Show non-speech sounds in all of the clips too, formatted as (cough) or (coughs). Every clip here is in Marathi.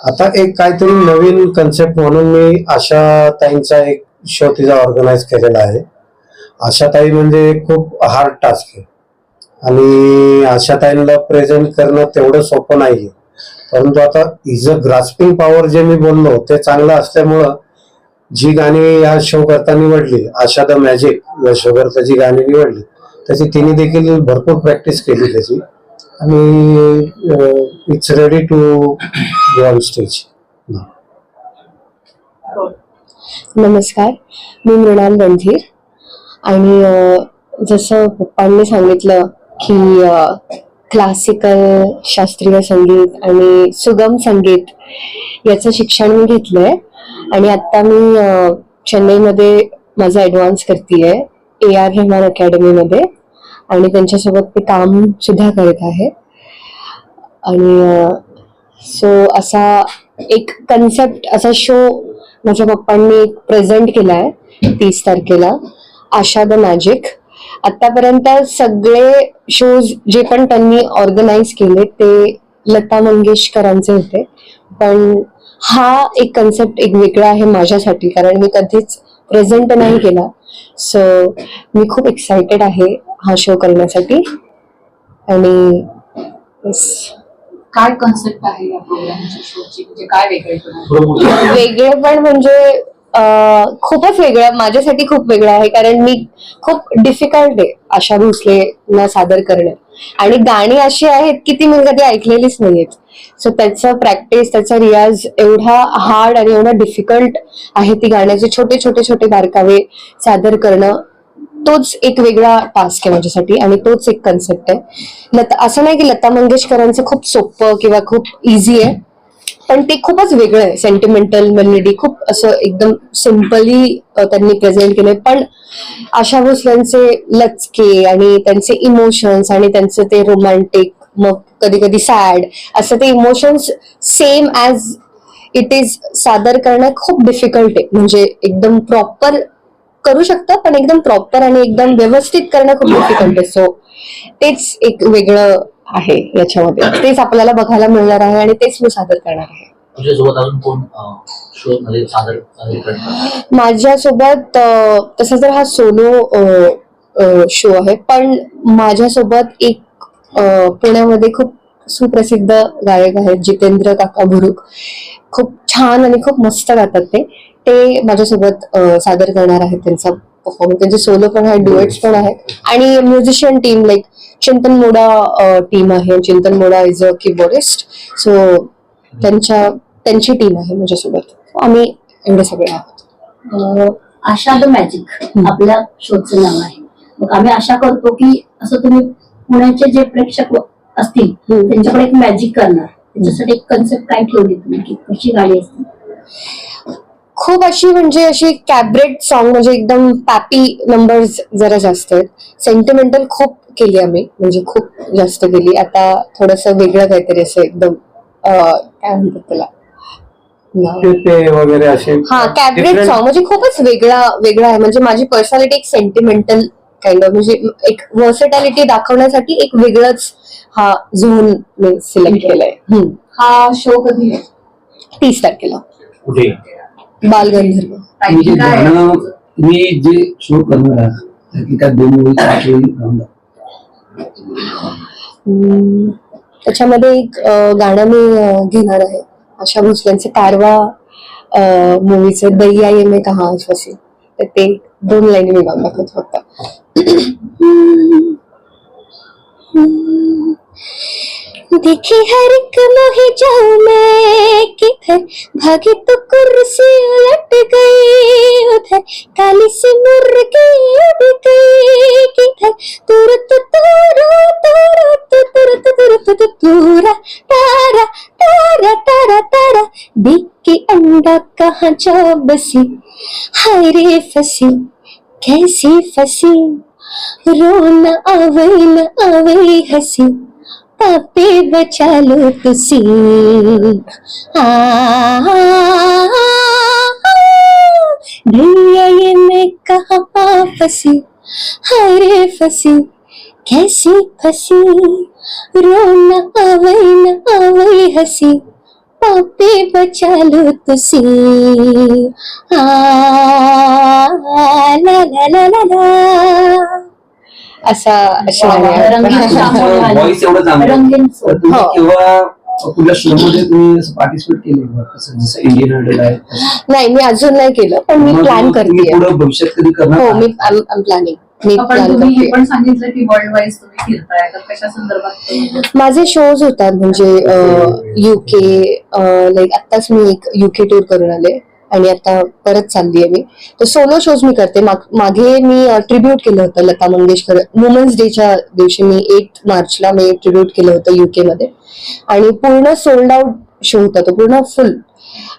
आता एक काहीतरी नवीन कन्सेप्ट म्हणून मी आशा ताईंचा एक शो तिचा ऑर्गनाईज केलेला आहे. आशाताई म्हणजे खूप हार्ड टास्क आहे. आणि आशाताईंना प्रेझेंट करणं तेवढं सोपं नाही आहे परंतु आता इज अ ग्रास्पिंग पॉवर जे मी बोललो ते चांगलं असल्यामुळं जी गाणी या शो करता निवडली आशा द मॅजिक या शो करता जी गाणी निवडली त्याची तिने देखील भरपूर प्रॅक्टिस केली त्याची. आणि it's ready to go on stage नमस्कार. मी मृणाल रणधीर. आणि अ, जसं पप्पांनी सांगितलं की क्लासिकल शास्त्रीय संगीत आणि सुगम संगीत याचं शिक्षण मी घेतलंय. आणि आता मी अ, चेन्नईमध्ये माझं ॲडव्हान्स करते ए आर रेहमान अकॅडमीमध्ये आणि त्यांच्यासोबत मी काम सुद्धा करत आहे. आणि सो असा एक कन्सेप्ट असा शो माझ्या पप्पांनी एक प्रेझेंट केला आहे तीस तारखेला आशा द मॅजिक आतापर्यंत सगळे शोज जे पण त्यांनी ऑर्गनाईज केले ते लता मंगेशकरांचे होते. पण हा एक कन्सेप्ट एक वेगळा आहे माझ्यासाठी कारण मी कधीच प्रेझेंट नाही केला. सो मी खूप एक्सायटेड आहे हा शो करण्यासाठी. आणि. काय कन्सेप्ट आहे या प्रोग्रामच्या शोची म्हणजे काय वेगळे वेगळे पण म्हणजे खूपच वेगळं. माझ्यासाठी खूप वेगळं आहे. कारण मी खूप डिफिकल्ट आहे आशा भोसलेना सादर करणं. आणि गाणी अशी आहेत की ती मी कधी ऐकलेलीच नाहीयेत. सो त्याचं प्रॅक्टिस त्याचा रियाज एवढा हार्ड आणि एवढा डिफिकल्ट आहे ती गाण्याचे छोटे छोटे छोटे बारकावे सादर करणं तोच एक वेगळा टास्क आहे माझ्यासाठी आणि तोच एक कन्सेप्ट आहे. लता असं नाही की लता मंगेशकरांचं खूप सोपं किंवा खूप इझी आहे पण ते खूपच वेगळं आहे. सेंटिमेंटल मेलडी खूप असं एकदम सिम्पली त्यांनी प्रेझेंट केलंय. पण आशा भोसल्यांचे लचके आणि त्यांचे इमोशन्स आणि त्यांचं ते रोमॅन्टिक मग कधी कधी सॅड असं ते emotions same as it is सादर करणं खूप डिफिकल्ट आहे. म्हणजे एकदम प्रॉपर करू शकतो पण एकदम प्रॉपर आणि एकदम व्यवस्थित करणं खूप डिफिकल्ट आहे. सो तेच एक वेगळं आहे याच्यामध्ये. (coughs) तेच आपल्याला बघायला मिळणार आहे आणि तेच मी सादर करणार आहे? माझ्यासोबत तसा तर हा सोलो शो आहे. पण माझ्यासोबत एक पुण्यामध्ये खूप सुप्रसिद्ध गायक आहेत जितेंद्र काका भुरुक खूप छान आणि खूप मस्त गातात ते. ते माझ्यासोबत सादर करणार आहेत त्यांचा परफॉर्मन्स त्यांचे सोलो पण आहे डुएट्स पण आहेत. आणि म्युझिशियन टीम लाईक चिंतन मोडा टीम आहे. चिंतन मोडा इज अ कीबोर्डिस्ट सो त्यांच्या त्यांची टीम आहे माझ्यासोबत. आम्ही एवढे सगळे आहोत. आशा द मॅजिक आपल्या शोचं नाव आहे. मग आम्ही आशा करतो की असं तुम्ही पुण्याचे जे प्रेक्षक असतील. त्यांच्याकडे एक मॅजिक करणार. त्याच्यासाठी एक कन्सेप्ट काय ठेवली तुम्ही? की कशी गाणी असतील? खूप अशी म्हणजे अशी कॅबरेट सॉन्ग म्हणजे एकदम पॅपी नंबर्स जरा जास्त आहेत सेंटिमेंटल खूप केली आम्ही म्हणजे खूप जास्त केली. आता थोडस वेगळं काहीतरी असं एकदम काय म्हणतात त्याला? वगैरे असे हा कॅबरेट सॉन्ग म्हणजे खूपच वेगळा वेगळा आहे. म्हणजे माझी पर्सनॅलिटी एक सेंटिमेंटल काइंड ऑफ म्हणजे एक वर्सेटॅलिटी दाखवण्यासाठी एक वेगळंच हा झोन मी सिलेक्ट केलाय. हा शो कधी आहे? तीस तारखेला. कुठे? बालगंधर्व तुम्ही जे? गाणं तुम्ही शो करणार आहात त्यातली दोन. हम्म, त्याच्यामध्ये एक अं, गाणं मी अं, घेणार आहे. आशा भोसलेंचे कारवा मूवीचं दैया ये में कहा फसी तर ते दोन लाईनी मी गाऊन दाखवतो फक्त. देखी हर एक मोहे जाऊँ मैं किधर? भागी तो कुर्सी उलट गई, उधर काली सी मुर्गी उड़ गई, किधर? तुरत तुरु तुरत तुरत तुरत तुरा तारा तारा तारा तारा, देख के अंडा कहाँ जा बसी हरे फसी, कैसी फसी? रोन आवे न आवे हसी पापे बचा लो तुसी भैया ये मैं कहा फंसी हरे फसी कैसी फसी? रोन आवे न आवे हसी पापे बचा लो तुसी आ, ला ला ला ला ला. असा श्याम. व्हॉइस एवढं चांगलं हो. किंवा कुठल्या शो मध्ये तुम्ही पार्टिसिपेट केले का? कसं जसं इंडियन आयडल आहे नाही मी अजून नाही केलं पण मी प्लॅन करते. पुढे भविष्यात कधी करणार? हो? मी प्लॅनिंग मी पण प्लॅन तुम्ही हे करते. पण सांगितलं की वर्ल्ड वाईज तुम्ही फिरताय तर कशा संदर्भात? माझे शोज होतात म्हणजे युके लाईक आत्ताच मी एक युके टूर करून आले. आणि आता परत चालली आहे मी. तर सोलो शोज मी करते. मागे मी ट्रिब्यूट केलं होतं लता मंगेशकर. वुमन्स डेच्या दिवशी मी एट मार्चला मी ट्रिब्यूट केलं होतं युके मध्ये. आणि पूर्ण सोल्ड आउट शो होता तो पूर्ण फुल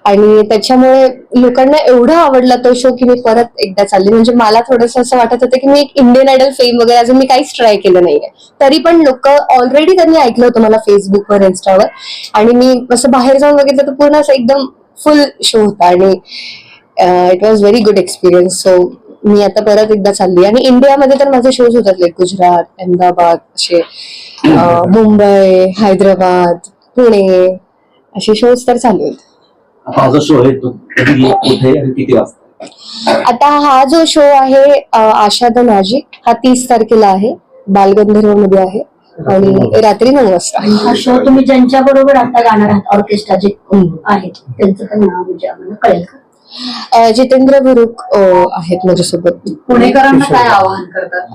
आणि त्याच्यामुळे लोकांना एवढा आवडला तो शो की मी परत एकदा चालली. म्हणजे मला थोडस असं वाटत होतं की मी एक इंडियन आयडल फेम वगैरे अजून मी काहीच ट्राय केलं नाहीये. तरी पण लोक ऑलरेडी त्यांनी ऐकलं होतं मला फेसबुकवर इन्स्टावर आणि मी असं बाहेर जाऊन बघितलं तर पूर्ण असं एकदम फुल शो होता आणि it was very good experience so मी आता परत एकदा चालली. आणि इंडियामध्ये तर माझे शोज होतात लाईक गुजरात अहमदाबाद असे मुंबई हैदराबाद पुणे असे शोज तर चालू आहेत. हा जो शो आहे तो कधी कुठे आणि किती वाजता? आता हा जो शो आहे आशा द मॅजिक हा तीस तारखेला आहे बालगंधर्वमध्ये आहे. आणि रात्री नऊ वाजता. हा शो तुम्ही ज्यांच्या बरोबर आता गाणार आहात ऑर्केस्ट्रा जे आहेत त्यांचं पण नाव म्हणजे आम्हाला कळेल का? अ, जितेंद्र गुरुक अ, आहेत माझ्यासोबत. पुणेकरांना काय आवाहन करतात?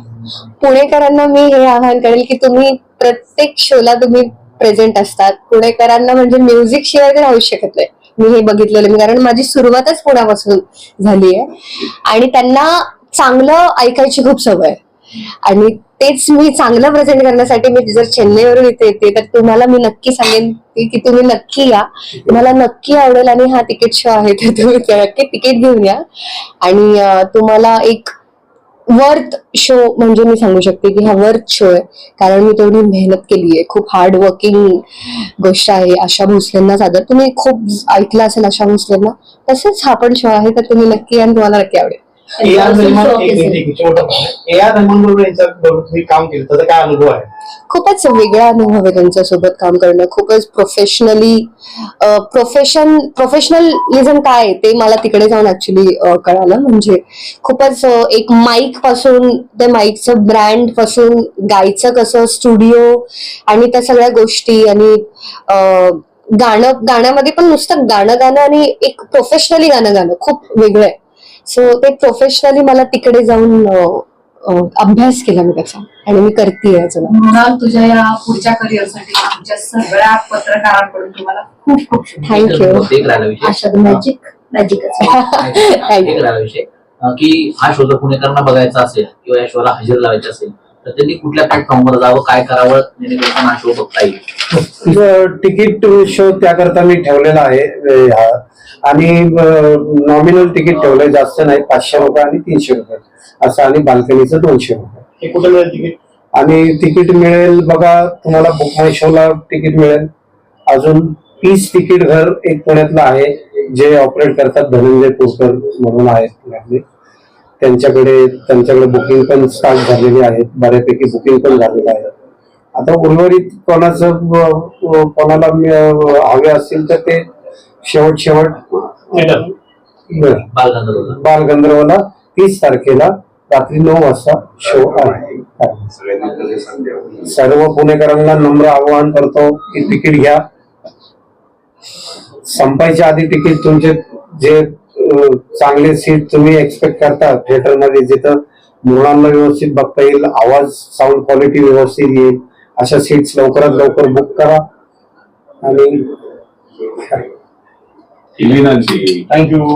पुणेकरांना मी हे आवाहन करेल की तुम्ही प्रत्येक शोला तुम्ही प्रेझेंट असतात. पुणेकरांना म्हणजे म्युझिक शिवाय ते राहू शकत नाही. मी हे बघितलेलं मी कारण माझी सुरुवातच पुण्यापासून झाली आहे. आणि त्यांना चांगलं ऐकायची खूप सवय आहे. आणि तेच मी चांगलं प्रेझेंट करण्यासाठी मी जर चेन्नईवरून इथे येते तर तुम्हाला मी नक्की सांगेन की की तुम्ही नक्की या. तुम्हाला नक्की आवडेल आणि हा तिकीट शो आहे तर तुम्ही नक्की तिकीट घेऊन या. आणि तुम्हाला एक वर्थ शो म्हणजे मी सांगू शकते की हा वर्थ शो आहे. कारण मी तेवढी मेहनत केली आहे. खूप हार्ड वर्किंग गोष्ट आहे. आशा भोसलेंना सादर. तुम्ही खूप ऐकलं असेल आशा भोसलेंना. तसंच हा पण शो आहे तर तुम्ही नक्की आणि तुम्हाला नक्की आवडेल. ए आर रहमान एक. मिनिट, एक ए आर रहमान बरोबर यांच्या बरोबर तुम्ही काम केलं त्याचा काय अनुभव आहे? खूपच वेगळा अनुभव आहे त्यांच्यासोबत काम करणं. खूपच प्रोफेशनली प्रोफेशन प्रोफेशनलिझम काय आहे ते मला तिकडे जाऊन ऍक्च्युली कळालं. म्हणजे खूपच अ, एक माईकपासून त्या माईकचं ब्रँडपासून गायचं कसं स्टुडिओ आणि त्या सगळ्या गोष्टी आणि अ, गाणं गाण्यामध्ये पण नुसतं गाणं गाणं आणि एक प्रोफेशनली गाणं गाणं खूप वेगळं आहे. सो ते प्रोफेशनली मला तिकडे जाऊन अभ्यास केला मी त्याचा. आणि मी करते अजून मृणाल तुझ्या या पुढच्या करिअरसाठी आमच्या सगळ्या पत्रकारांकडून तुम्हाला खूप खूप थँक्यू आशा मॅजिक मॅजिकच थँक्यू की हा शो जर पुणेकरांना बघायचा असेल किंवा या शोला हजेरी लावायची असेल तर त्यांनी कुठल्या प्लॅटफॉर्मवर जावं काय करावं जेणेकरून हा शो बघता येईल? तिकीट शो त्याकरता मी ठेवलेला आहे. आणि नॉमिनल तिकीट ठेवलंय जास्त नाही पाचशे रुपये आणि तीनशे रुपये. असं आणि बाल्कनीचं दोनशे रुपये. हे कुठं मिळेल तिकीट आणि तिकीट मिळेल बघा तुम्हाला बुक माय शोला तिकीट मिळेल. अजून पीस तिकीट घर एक पुण्यातलं आहे जे ऑपरेट करतात धनंजय पुरकर म्हणून आहेत पुण्यातले. त्यांच्याकडे त्यांच्याकडे बुकिंग पण स्टार्ट झालेली आहे बऱ्यापैकी बुकिंग पण झालेलं आहे. आता उर्वरित कोणाचं कोणाला हवे असतील तर ते शेवट शेवट. मिळेल. बालगंधर्वला. बालगंधर्वला तीस तारखेला रात्री नऊ वाजता शो आहे. सर्व पुणेकरांना नम्र आवाहन करतो की तिकीट घ्या. संपायच्या आधी तिकीट तुमचे जे चांगले सीट तुम्ही एक्सपेक्ट करता थिएटरमध्ये जिथं मुलांना व्यवस्थित बघता येईल आवाज साऊंड क्वालिटी व्यवस्थित येईल अशा सीट्स लवकरात लवकर बुक करा. आणि थँक्यू